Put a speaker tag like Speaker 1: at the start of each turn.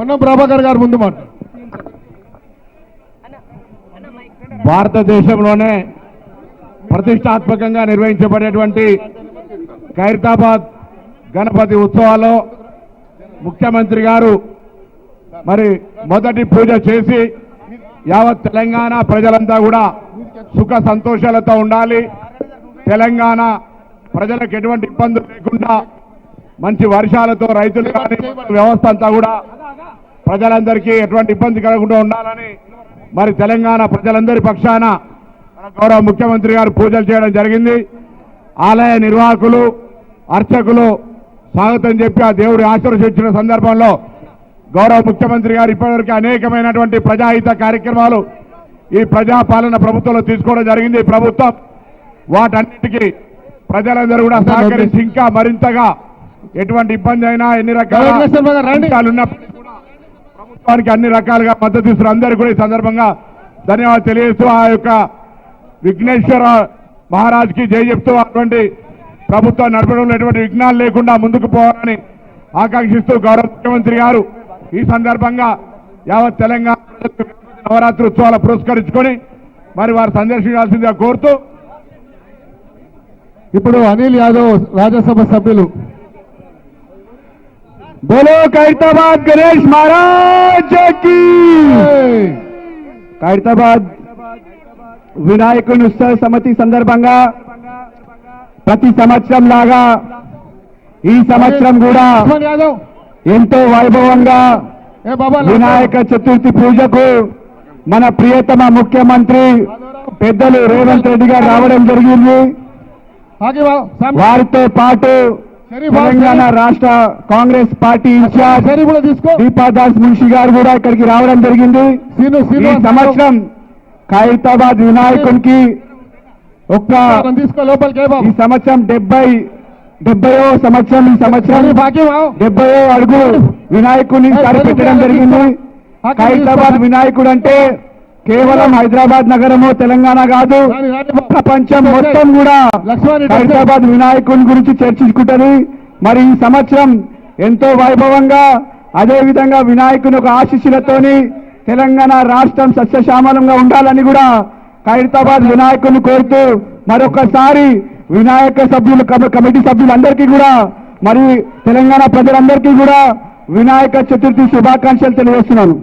Speaker 1: పొన్నం ప్రభాకర్ గారు ముందు మాట
Speaker 2: భారతదేశంలోనే ప్రతిష్టాత్మకంగా నిర్వహించబడేటువంటి ఖైరతాబాద్ గణపతి ఉత్సవాల్లో ముఖ్యమంత్రి గారు మరి మొదటి పూజ చేసి యావత్ తెలంగాణ ప్రజలంతా కూడా సుఖ సంతోషాలతో ఉండాలి. తెలంగాణ ప్రజలకు ఎటువంటి ఇబ్బందులు లేకుండా మంచి వర్షాలతో రైతులు కానీ వ్యవస్థ అంతా కూడా ప్రజలందరికీ ఎటువంటి ఇబ్బంది కలగకుండా ఉండాలని మరి తెలంగాణ ప్రజలందరి పక్షాన గౌరవ ముఖ్యమంత్రి గారు పూజలు చేయడం జరిగింది. ఆలయ నిర్వాహకులు అర్చకులు స్వాగతం చెప్పి ఆ దేవుడి ఆశీర్వదించిన సందర్భంలో గౌరవ ముఖ్యమంత్రి గారు ఇప్పటివరకు అనేకమైనటువంటి ప్రజాహిత కార్యక్రమాలు ఈ ప్రజాపాలన ప్రభుత్వంలో తీసుకోవడం జరిగింది. ప్రభుత్వం వాటన్నిటికీ ప్రజలందరూ కూడా సహకరించి ఇంకా మరింతగా ఎటువంటి ఇబ్బంది అయినా ఎన్ని రకాల ఉన్నప్పటికీ ప్రభుత్వానికి అన్ని రకాలుగా మద్దతు ఇస్తున్న అందరికీ కూడా ఈ సందర్భంగా ధన్యవాదాలు తెలియజేస్తూ ఆ యొక్క విఘ్నేశ్వర మహారాజ్కి చెప్తూ అటువంటి ప్రభుత్వం నడపడంలో ఎటువంటి విఘ్నాలు లేకుండా ముందుకు పోవాలని ఆకాంక్షిస్తూ గౌరవ ముఖ్యమంత్రి గారు ఈ సందర్భంగా యావత్ తెలంగాణ నవరాత్రి ఉత్సవాలు పురస్కరించుకొని మరి వారు సందర్శించాల్సిందిగా కోరుతూ
Speaker 1: ఇప్పుడు అనిల్ యాదవ్ రాజ్యసభ సభ్యులు.
Speaker 2: బోలో ఖైరతాబాద్ గణేష్ మహారాజ్కి ఖైరతాబాద్ వినాయకుని ఉత్సవ సమితి సందర్భంగా ప్రతి సంవత్సరం లాగా ఈ సంవత్సరం కూడా ఎంతో వైభవంగా వినాయక చతుర్థి పూజకు మన ప్రియతమ ముఖ్యమంత్రి పెద్దలు రేవంత్ రెడ్డి గారు రావడం జరిగింది. వారితో పాటు తెలంగాణ రాష్ట్ర కాంగ్రెస్ పార్టీ ఇన్ఛార్జ్
Speaker 1: కూడా తీసుకో.
Speaker 2: దీపాదాస్ మున్షి గారు కూడా ఇక్కడికి రావడం జరిగింది. ఈ సంవత్సరం ఖైరతాబాద్ వినాయకునికి ఒక్క ఈ సంవత్సరం డెబ్బై డెబ్బయో సంవత్సరం ఈ సంవత్సరం డెబ్బయో అడుగు వినాయకుడిని ఈసారి పెట్టడం జరిగింది. ఖైరతాబాద్ వినాయకుడు అంటే కేవలం హైదరాబాద్ నగరము తెలంగాణ కాదు. ప్రపంచం మొత్తం కూడా. ఖైరతాబాద్ వినాయకుని గురించి చర్చించుకుంటది మరి ఈ సంవత్సరం ఎంతో వైభవంగా అదే విధంగా వినాయకుని ఒక ఆశీస్సులతోని తెలంగాణ రాష్ట్రం సస్యశ్యామలంగా ఉండాలని కూడా ఖైరతాబాద్ వినాయకుని కోరుతూ మరొకసారి వినాయక సభ్యులు కమ- కమిటీ సభ్యులందరికీ కూడా మరి తెలంగాణ ప్రజలందరికీ కూడా వినాయక చతుర్థి శుభాకాంక్షలు తెలియజేస్తున్నాను